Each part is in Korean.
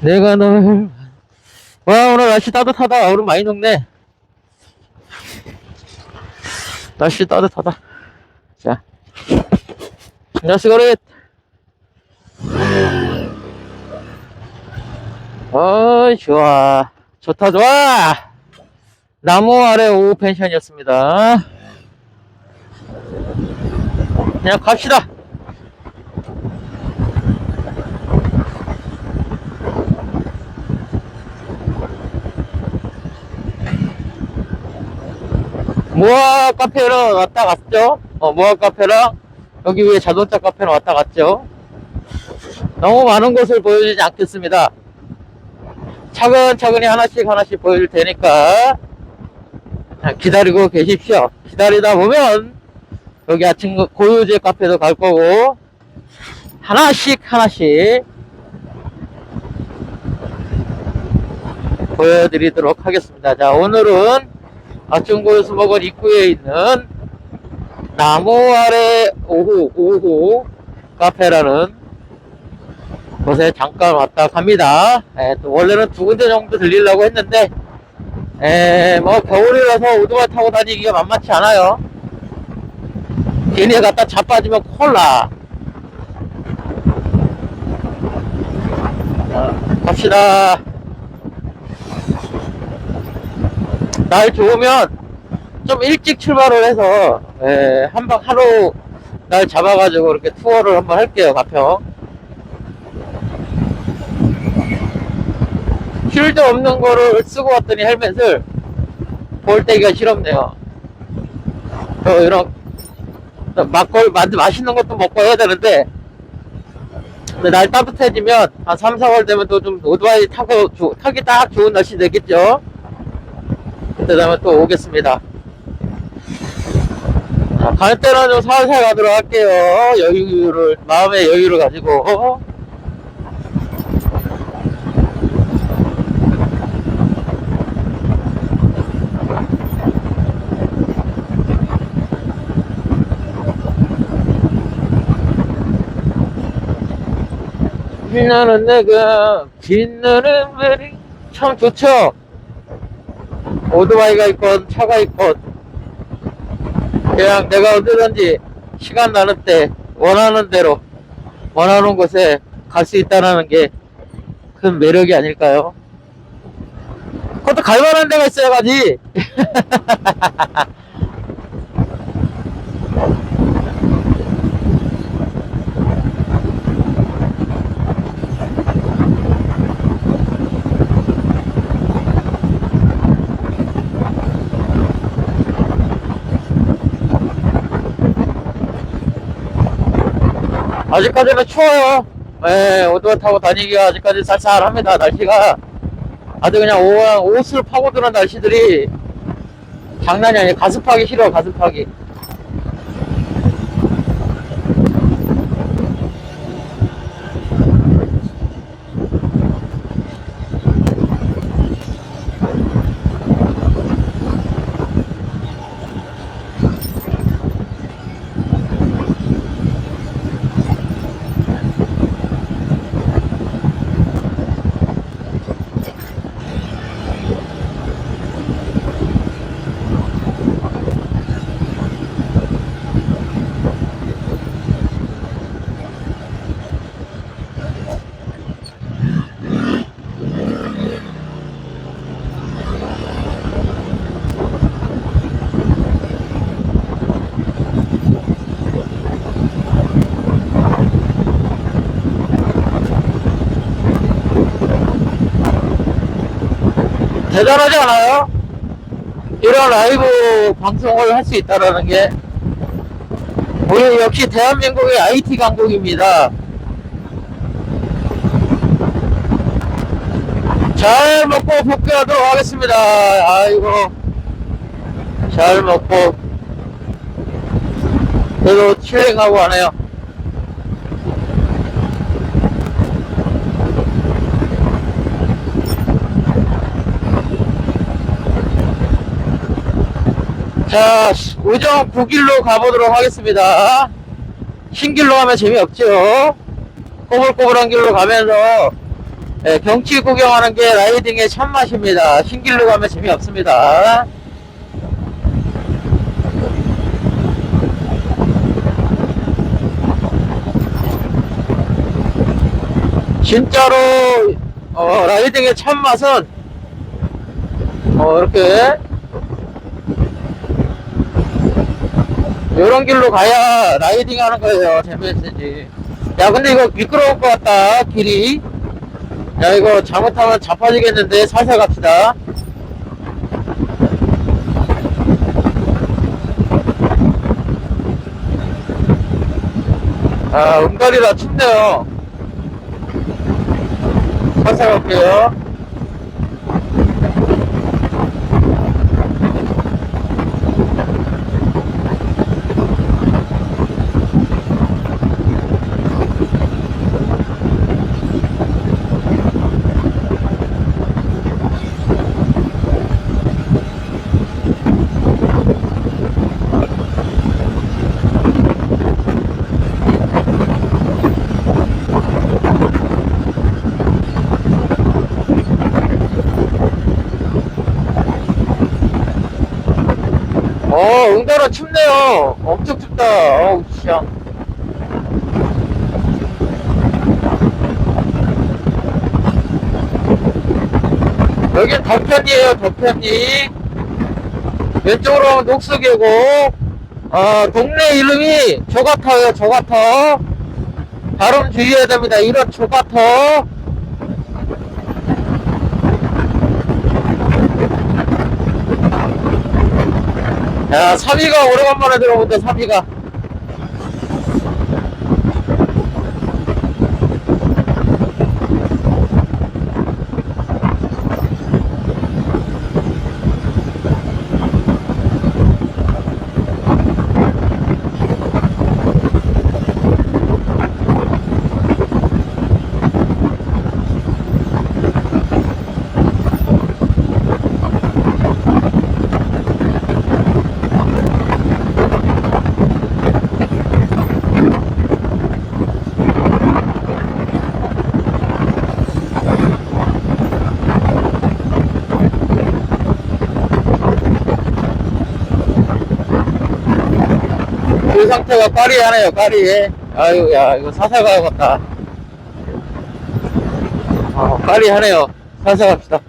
내가 널, 와, 오늘 날씨 따뜻하다. 얼음 많이 녹네. 날씨 따뜻하다. 자. 안녕하세요, 그래. 어이, 좋아. 좋다, 좋아. 나무 아래 오후 펜션이었습니다. 그냥 갑시다. 모아 카페는 왔다 갔죠? 어, 모아 카페랑 여기 위에 자동차 카페는 왔다 갔죠? 너무 많은 곳을 보여주지 않겠습니다. 차근차근히 하나씩 하나씩 보여줄 테니까 기다리고 계십시오. 기다리다 보면 여기 아침 고유제 카페도 갈 거고 하나씩 하나씩 보여드리도록 하겠습니다. 자 오늘은 아침고요 수목원 입구에 있는 나무 아래 오후 오후 카페라는 곳에 잠깐 왔다 갑니다. 예, 또 원래는 두 군데 정도 들리려고 했는데, 에, 뭐, 겨울이라서 오토바이 타고 다니기가 만만치 않아요. 괜히 갖다 자빠지면 콜라. 갑시다. 날 좋으면 좀 일찍 출발을 해서, 에, 한방 하루 날 잡아가지고 이렇게 투어를 한번 할게요, 가평. 쉴드 없는 거를 쓰고 왔더니 헬멧을 볼 때기가 싫었네요. 저 이런 막걸 마, 맛있는 것도 먹고 해야 되는데 근데 날 따뜻해지면 한 3, 4월 되면 또 좀 오토바이 타고 조- 타기 딱 좋은 날씨 되겠죠. 그때 되면 또 오겠습니다. 자, 갈 때는 좀 살살 가도록 할게요. 여유를 마음의 여유를 가지고 빛나는 내가 빛나는 별이 참 좋죠 오토바이가 있건 차가 있건 그냥 내가 언제든지 시간 나는 때 원하는 대로 원하는 곳에 갈 수 있다는 게 큰 매력이 아닐까요? 그것도 갈 만한 데가 있어야 가지 아직까지는 추워요. 예, 오토바이 타고 다니기가 아직까지 쌀쌀합니다. 날씨가 아주 그냥 오, 옷을 파고드는 날씨들이 장난이 아니에요. 가습하기 싫어, 가습하기. 대단하지 않아요? 이런 라이브 방송을 할 수 있다는 게 우리 역시 대한민국의 IT 강국입니다. 잘 먹고 복귀하도록 하겠습니다. 아이고 잘 먹고 그래도 칠링하고 하네요. 자, 우정 9길로 가보도록 하겠습니다. 신길로 하면 재미없죠? 꼬불꼬불한 길로 가면서 예, 경치 구경하는 게 라이딩의 참맛입니다. 신길로 가면 재미없습니다. 진짜로 어, 라이딩의 참맛은 어, 이렇게 이런 길로 가야 라이딩 하는 거예요. 재미있지. 야, 근데 이거 미끄러울 것 같다, 길이. 야, 이거 잘못하면 자빠지겠는데, 살살 갑시다. 아, 은갈이라 춥네요. 살살 갈게요. 춥네요. 엄청 춥다. 어우, 씨. 여긴 덕편이에요, 덕편이. 왼쪽으로 가면 녹수계고, 어, 동네 이름이 조가터예요, 조가터. 발음 주의해야 됩니다. 이런 조가터. 야, 사비가 오래간만에 들어본다, 사비가. 상태가 까리하네요, 까리. 아유, 야, 이거 사살 가야겠다. 아, 까리하네요. 사살 갑시다.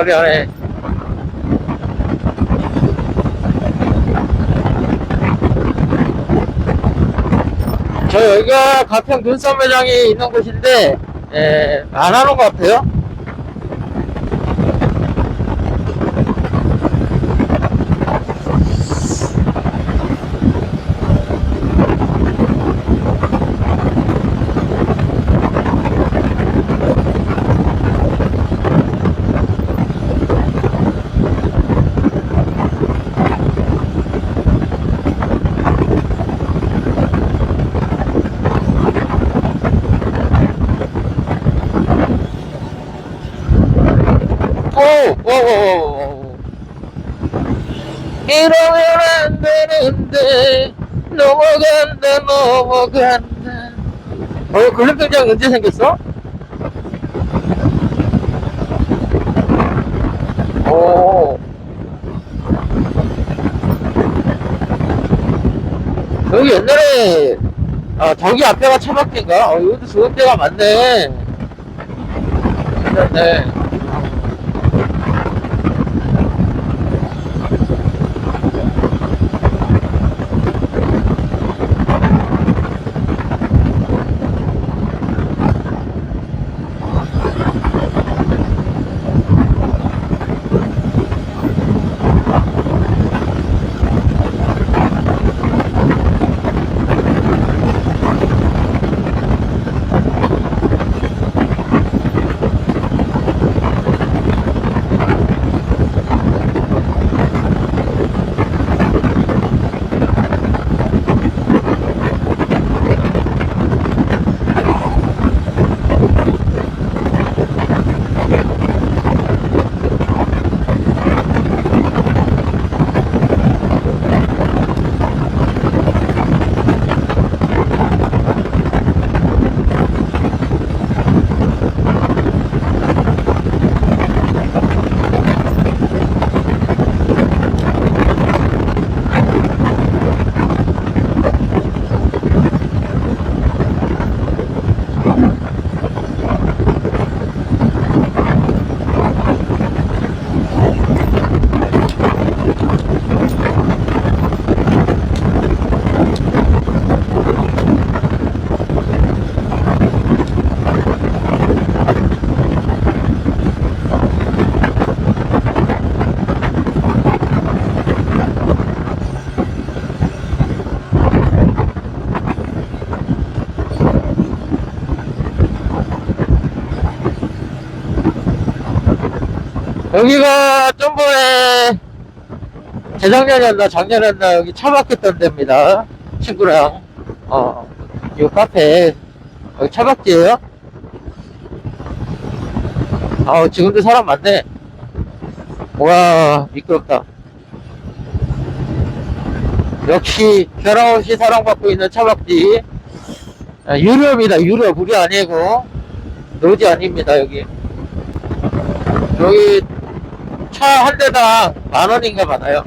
아, 까리하네. 저 여기가 가평 눈썹 매장이 있는 곳인데, 에, 안 하는 것 같아요. 오, 오, 오, 오. 이러면 안 되는데, 넘어간다, 넘어간다. 어, 글램핑장 언제 생겼어? 오. 여기 옛날에, 아, 저기 앞에가 차박대인가? 어, 여기도 데가 많네. 괜찮네. 여기가 좀 전에 재작년이었나 작년이었나 여기 차 막혔던 데입니다. 친구랑 어, 이 카페 여기 차 박지예요. 아 지금도 사람 많네. 와 미끄럽다. 역시 변함없이 사랑받고 있는 차박지 아, 유료입니다. 유료 무료 아니고 노지 아닙니다 여기. 여기 차 한 대당 만 원인가 받아요.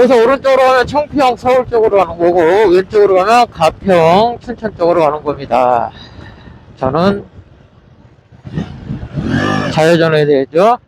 여기서 오른쪽으로 가면 청평 서울 쪽으로 가는 거고 왼쪽으로 가면 가평 춘천 쪽으로 가는 겁니다. 저는 좌회전해야 되죠.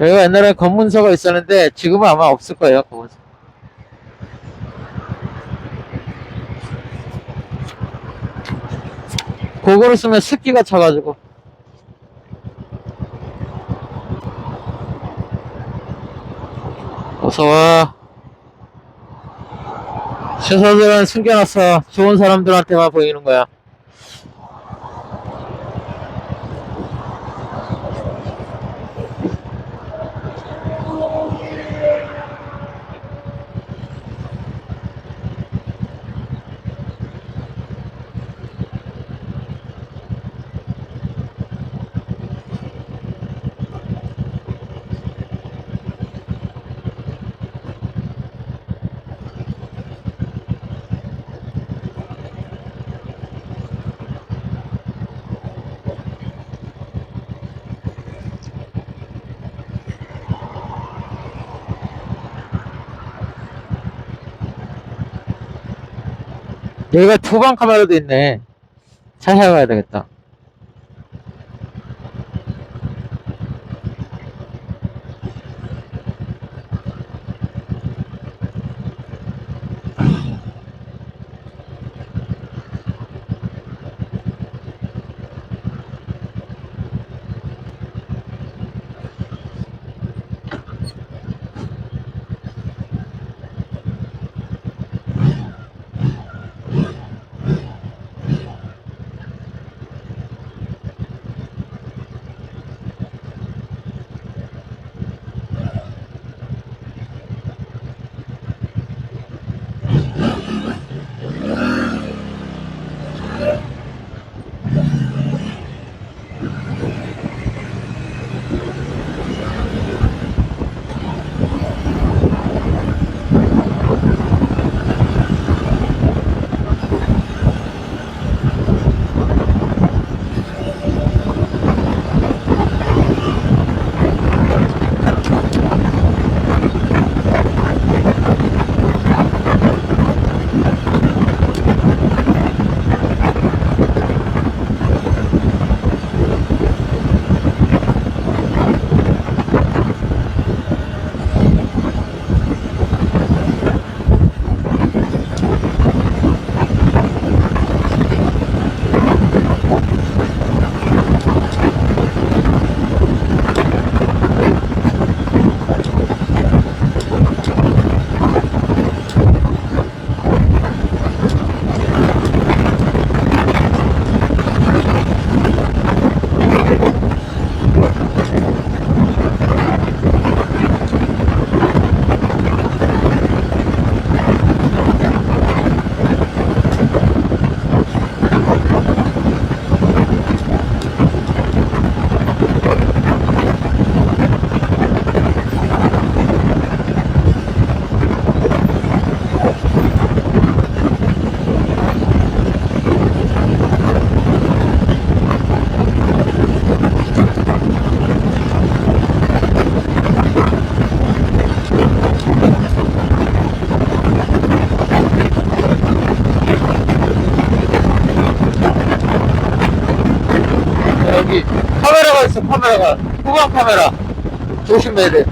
여기가 옛날에 검문소가 있었는데 지금은 아마 없을 거예요. 검문소. 그거를 쓰면 습기가 차가지고 어서와 시설들은 숨겨놨어. 좋은 사람들한테만 보이는 거야 여기가 투방 카메라도 있네. 찾아가야 되겠다 카메라가 있어 카메라가 후방 카메라 조심해야 돼.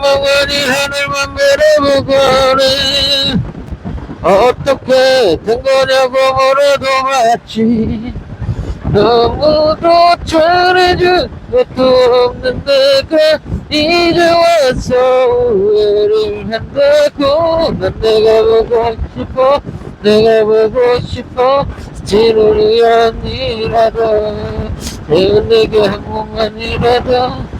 멍하니 하늘만 바라보고는 어떻게 된 거냐고 물어도 맞지 너무도 잘해준 것도 없는 내가 이제 와서 후회를 한다고 난 내가 보고 싶어 내가 보고 싶어. 아니라도 내가 내게 한 번만이라도 있었기에 이제 와서 이렇게 뒤로 왔었어 예수 어떻게 생각하고 뭐라도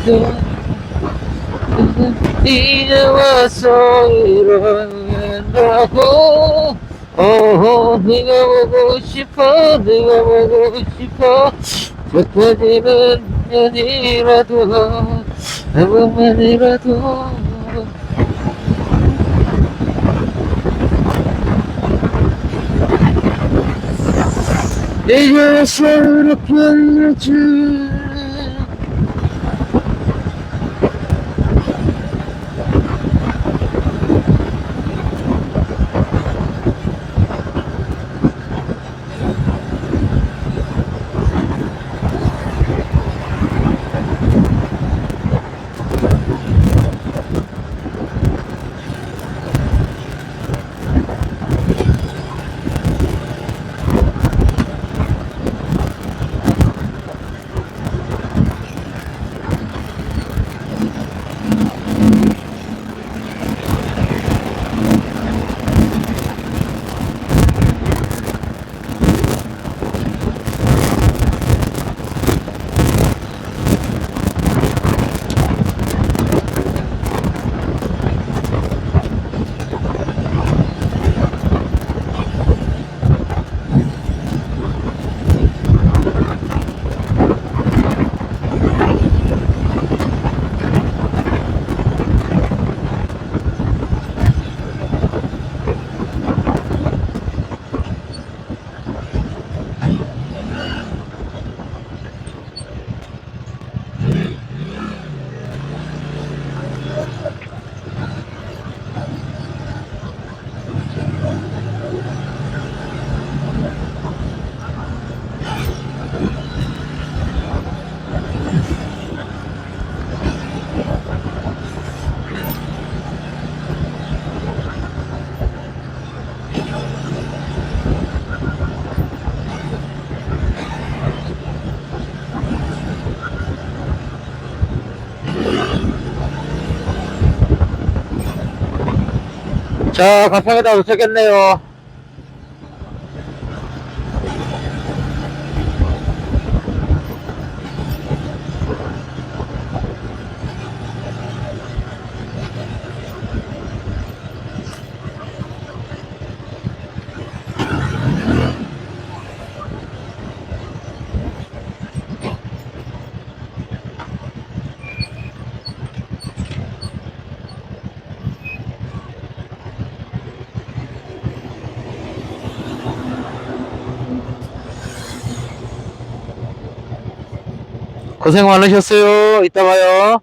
이제 된다 이제 와서 이런다고 어 네가 보고 자, 가평에 다 도착했네요. 고생 많으셨어요. 이따 봐요.